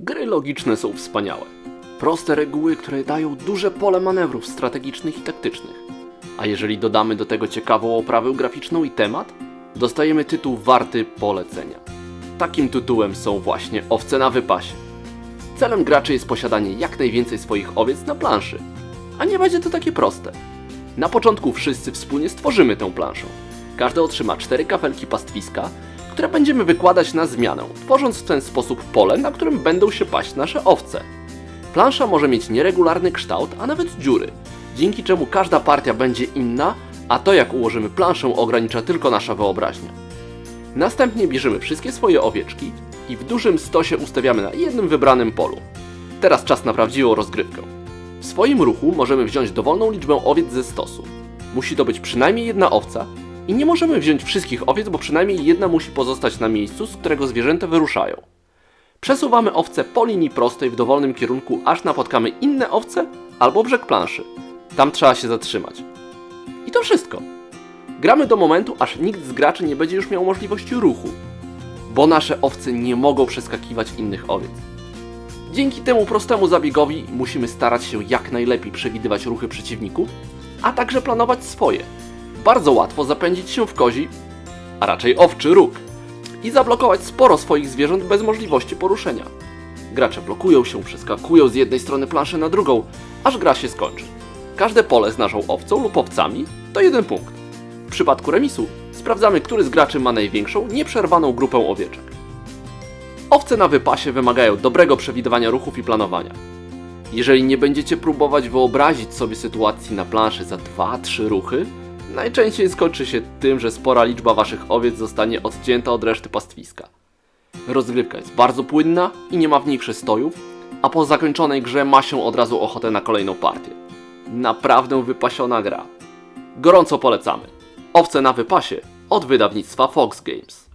Gry logiczne są wspaniałe. Proste reguły, które dają duże pole manewrów strategicznych i taktycznych. A jeżeli dodamy do tego ciekawą oprawę graficzną i temat, dostajemy tytuł warty polecenia. Takim tytułem są właśnie owce na wypasie. Celem graczy jest posiadanie jak najwięcej swoich owiec na planszy, a nie będzie to takie proste. Na początku wszyscy wspólnie stworzymy tę planszę. Każdy otrzyma cztery kafelki pastwiska, które będziemy wykładać na zmianę, tworząc w ten sposób pole, na którym będą się paść nasze owce. Plansza może mieć nieregularny kształt, a nawet dziury, dzięki czemu każda partia będzie inna, a to jak ułożymy planszę ogranicza tylko nasza wyobraźnia. Następnie bierzemy wszystkie swoje owieczki i w dużym stosie ustawiamy na jednym wybranym polu. Teraz czas na prawdziwą rozgrywkę. W swoim ruchu możemy wziąć dowolną liczbę owiec ze stosu. Musi to być przynajmniej jedna owca i nie możemy wziąć wszystkich owiec, bo przynajmniej jedna musi pozostać na miejscu, z którego zwierzęta wyruszają. Przesuwamy owce po linii prostej w dowolnym kierunku, aż napotkamy inne owce albo brzeg planszy. Tam trzeba się zatrzymać. I to wszystko. Gramy do momentu, aż nikt z graczy nie będzie już miał możliwości ruchu, bo nasze owce nie mogą przeskakiwać innych owiec. Dzięki temu prostemu zabiegowi musimy starać się jak najlepiej przewidywać ruchy przeciwników, a także planować swoje. Bardzo łatwo zapędzić się w kozi, a raczej owczy róg i zablokować sporo swoich zwierząt bez możliwości poruszenia. Gracze blokują się, przeskakują z jednej strony planszy na drugą, aż gra się skończy. Każde pole z naszą owcą lub owcami to jeden punkt. W przypadku remisu sprawdzamy, który z graczy ma największą, nieprzerwaną grupę owieczek. Owce na wypasie wymagają dobrego przewidywania ruchów i planowania. Jeżeli nie będziecie próbować wyobrazić sobie sytuacji na planszy za 2-3 ruchy, najczęściej skończy się tym, że spora liczba waszych owiec zostanie odcięta od reszty pastwiska. Rozgrywka jest bardzo płynna i nie ma w niej przystojów, a po zakończonej grze ma się od razu ochotę na kolejną partię. Naprawdę wypasiona gra. Gorąco polecamy. Owce na wypasie od wydawnictwa Fox Games.